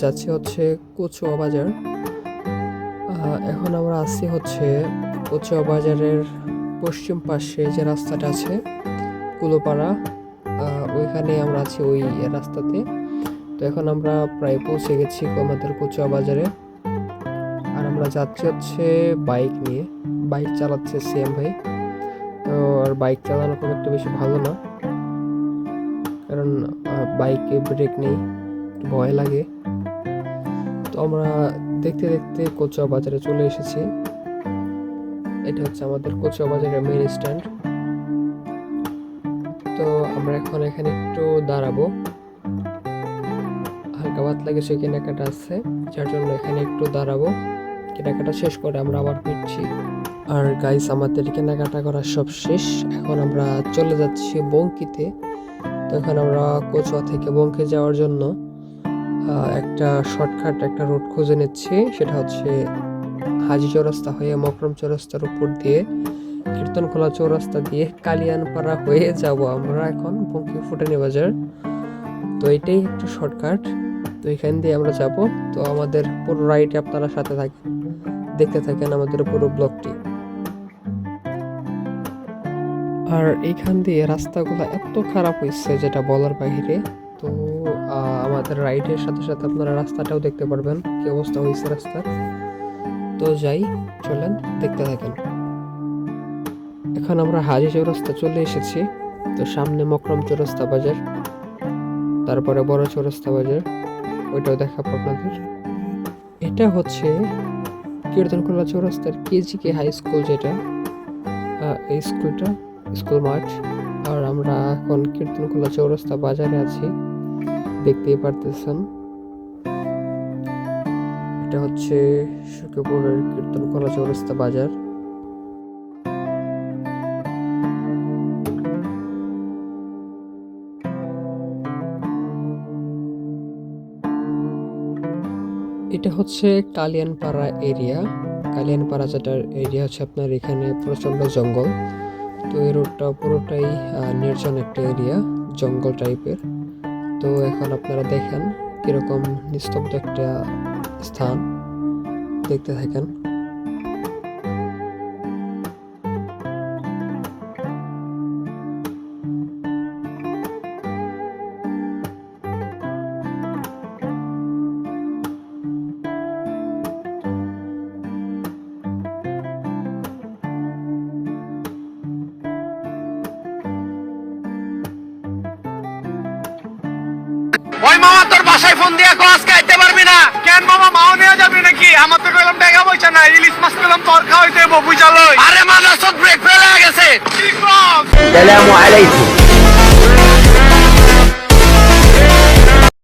যাচ্ছি হচ্ছে কচুয়া বাজার। এখন আমরা আছি হচ্ছে কচুয়া বাজারের পশ্চিম পাশে যে রাস্তাটা আছে, কুলোপাড়া। ওইখানে আমরা আছি ওই রাস্তাতে। তো এখন আমরা প্রায় পৌঁছে গেছি আমাদের কচুয়া বাজারে। আর আমরা যাচ্ছি হচ্ছে বাইক নিয়ে। বাইক চালাচ্ছে সেম ভাই। তো আর বাইক চালানো খুব একটা বেশি ভালো না। কারণ বাইকে ব্রেক নেই। একটু ভয় লাগে। তো আমরা দেখতে দেখতে কচুয়া বাজারে চলে এসেছি। এটা হচ্ছে আমাদের কচুয়া বাজারের মেইন স্ট্যান্ড তো আমরা এখন এখানে একটু দাঁড়াবো। হালকা পাতলা কিছু কেনাকাটা আছে, যার জন্য এখানে একটু দাঁড়াবো। কেনাকাটা শেষ করে আমরা আবার ফিরছি। আর গাইস আমাদের কেনাকাটা করা সব শেষ। এখন আমরা চলে যাচ্ছি বঙ্কিতে। তো এখন আমরা কচুয়া থেকে বঙ্কে যাওয়ার জন্য। একটা শর্টকাট একটা রুট খুঁজে নিচ্ছি। সেটা হচ্ছে হাজি চৌরাস্তা হয়ে মকরম চৌরাস্তার উপর দিয়ে কীর্তনখোলা চৌরাস্তা দিয়ে কালিয়ানপাড়া হয়ে যাব আমরা এখন বঙ্কি ফুটানি বাজার। তো এটাই একটু শর্টকাট তো এখান দিয়ে আমরা যাব। তো আমাদের পুরো রাইডে আপনারা সাথে থাকেন দেখতে থাকেন আমাদের পুরো ব্লগটি আর এইখান দিয়ে রাস্তাগুলো এত খারাপ হয়েছে যেটা বলার বাইরে। তো আমাদের রাইডের সাথে সাথে আপনারা রাস্তাটাও দেখতে পারবেন, কি অবস্থা হয়েছে রাস্তার। তো যাই, চলেন, দেখতে থাকেন। এখন আমরা হাজি চৌরাস্তা চলে এসেছি, তো সামনে মকরম চৌরাস্তা বাজার, তারপরে বড় চৌরাস্তা বাজার, ওইটাও দেখাবো আপনাদের। এটা হচ্ছে কীর্তনখোলা চৌরাস্তার কেজিকে হাই স্কুল যেটা এই স্কুলটা, স্কুল মাঠ। আর আমরা এখন কীর্তনখোলা চৌরাস্তা বাজারে আছি। দেখতেই পারতেছেন। এটা হচ্ছে সুখপুরের কীর্তনখোলা চৌরাস্তা বাজার। এটা হচ্ছে কালিয়ানপাড়া এরিয়া। কালিয়ানপাড়া যেটার এরিয়া হচ্ছে আপনার এখানে প্রচণ্ড জঙ্গল। তো এই রোডটা পুরোটাই নির্জন একটা এরিয়া, জঙ্গল টাইপের তো এখন আপনারা দেখেন কীরকম নিস্তব্ধ একটা স্থান। দেখতে থাকেন। তোর বাসায় ফোন দিয়ে গাছ খাইতে পারবি না। কেন বাবা মাও নিয়ে যাবি নাকি? আমার তো কইলাম টাকা পয়সা না ইলিশ মাছ কইলাম তোর খাওয়াইতে বুঝালো আরে মানুষ ব্রেক ফেলে গেছে। আসসালামু আলাইকুম।